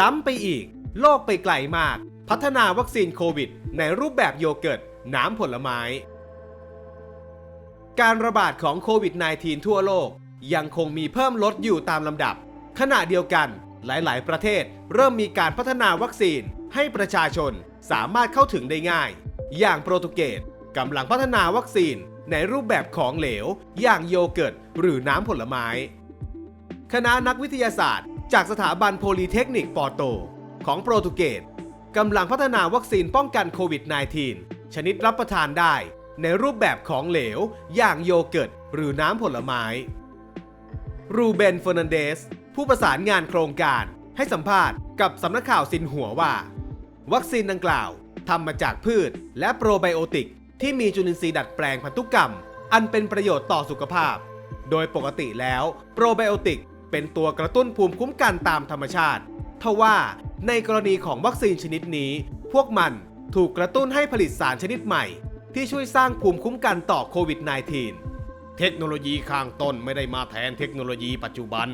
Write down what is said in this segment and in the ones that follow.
ล้ำไปอีก โลกไปไกลมาก พัฒนาวัคซีนโควิด ในรูปแบบโยเกิร์ต น้ำผลไม้ การระบาดของโควิด -19 ทั่วโลก ยังคงมีเพิ่มลดอยู่ตามลำดับ ขณะเดียวกันหลาย ๆ ประเทศเริ่มมีการพัฒนาวัคซีนให้ประชาชนสามารถเข้าถึงได้ง่าย อย่างโปรตุเกสกำลังพัฒนาวัคซีนในรูปแบบของเหลว อย่างโยเกิร์ต หรือน้ำผลไม้ คณะนักวิทยาศาสตร์ จากสถาบันโพลีเทคนิคปอโต ของโปรตุเกสกำลังพัฒนาวัคซีนป้องกันโควิด -19 ชนิดรับประทานได้ ในรูปแบบของเหลว อย่างโยเกิร์ต หรือน้ำผลไม้ รูเบนเฟอร์นันเดส ผู้ประสานงานโครงการ ให้สัมภาษณ์กับสำนักข่าวซินหัวว่า วัคซีนดังกล่าวทำมาจากพืชและโปรไบโอติก ที่มีจุลินทรีย์ดัดแปลงพันธุกรรม อันเป็นประโยชน์ต่อสุขภาพ โดยปกติแล้ว โปรไบโอติก เป็นตัวกระตุ้นภูมิคุ้มกันตามธรรมชาติทว่าในกรณีของวัคซีนชนิดนี้ พวกมันถูกกระตุ้นให้ผลิตสารชนิดใหม่ ที่ช่วยสร้างภูมิคุ้มกันต่อโควิด -19 เทคโนโลยีข้างต้นไม่ได้มาแทนเทคโนโลยีปัจจุบัน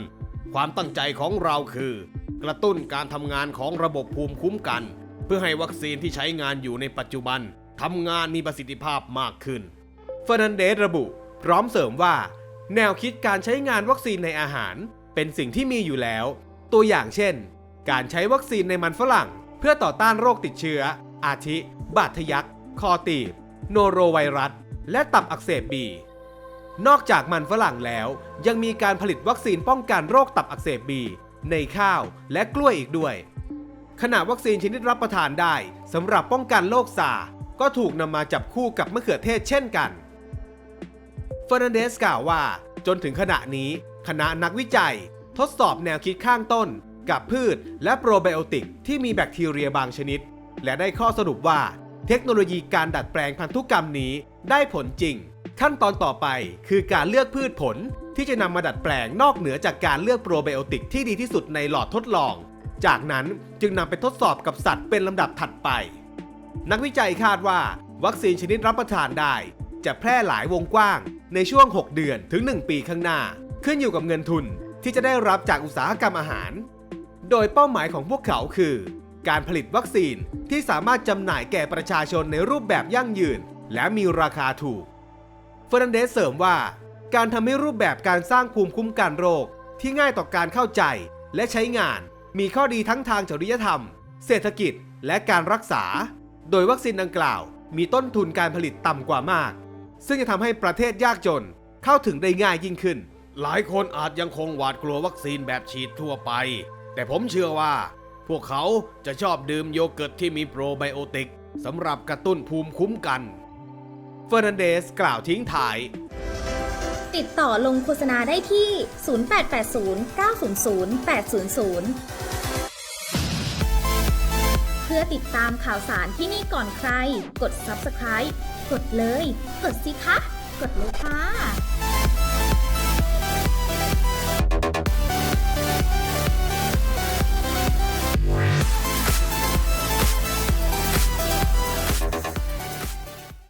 ความตั้งใจของเราคือ กระตุ้นการทำงานของระบบภูมิคุ้มกัน เพื่อให้วัคซีนที่ใช้งานอยู่ในปัจจุบันทำงานมีประสิทธิภาพมากขึ้นเฟอร์นันเดสระบุ พร้อมเสริมว่า แนวคิดการใช้งานวัคซีนในอาหาร เป็นสิ่งที่มีอยู่แล้ว ตัวอย่างเช่น การใช้วัคซีนในมันฝรั่ง เพื่อต่อต้านโรคติดเชื้อ อาทิ บาดทะยัก คอตีบ โนโรไวรัส และตับอักเสบบี นอกจากมันฝรั่งแล้ว ยังมีการผลิตวัคซีนป้องกันโรคตับอักเสบบี ในข้าวและกล้วยอีกด้วย ขณะวัคซีนชนิดรับประทานได้สำหรับป้องกันโรคซาก็ถูกนำมาจับคู่กับมะเขือเทศเช่นกันเฟอร์นันเดสกล่าวว่า จนถึงขณะนี้ คณะนักวิจัย ทดสอบแนวคิดข้างต้น กับพืชและโปรไบโอติกที่มีแบคทีเรียบางชนิด และได้ข้อสรุปว่า เทคโนโลยีการดัดแปลงพันธุกรรมนี้ได้ผลจริง ขั้นตอนต่อไปคือการเลือกพืชผลที่จะนำมาดัดแปลงนอกเหนือจากการเลือกโปรไบโอติกที่ดีที่สุดในหลอดทดลอง จากนั้นจึงนำไปทดสอบกับสัตว์เป็นลำดับถัดไป นักวิจัยคาดว่า วัคซีนชนิดรับประทานได้ จะแพร่หลายวงกว้างในช่วง 6 เดือนถึง 1 ปีข้างหน้า ขึ้นอยู่กับเงินทุนที่จะได้รับจากอุตสาหกรรมอาหาร โดยเป้าหมายของพวกเขาคือ การผลิตวัคซีนที่สามารถจำหน่ายแก่ประชาชนในรูปแบบยั่งยืน และมีราคาถูกเฟอร์นันเดสเสริมว่า การทำให้รูปแบบการสร้างภูมิคุ้มกันโรค ที่ง่ายต่อการเข้าใจและใช้งาน มีข้อดีทั้งทางจริยธรรม เศรษฐกิจ และการรักษา โดยวัคซีนดังกล่าว มีต้นทุนการผลิตต่ำกว่ามาก ซึ่งจะทำให้ประเทศยากจนเข้าถึงได้ง่ายยิ่งขึ้น หลายคนอาจยังคงหวาดกลัววัคซีนแบบฉีดทั่วไป แต่ผมเชื่อว่า พวกเขาจะชอบดื่มโยเกิร์ตที่มีโปรไบโอติกสำหรับกระตุ้นภูมิคุ้มกัน เฟอร์นันเดสกล่าวทิ้งท้าย ติดต่อลงโฆษณาได้ที่ 0880 900 800 เพื่อติดตามข่าวสารที่นี่ก่อนใคร กด subscribe กดเลย กดสิคะ กดเลยค่ะ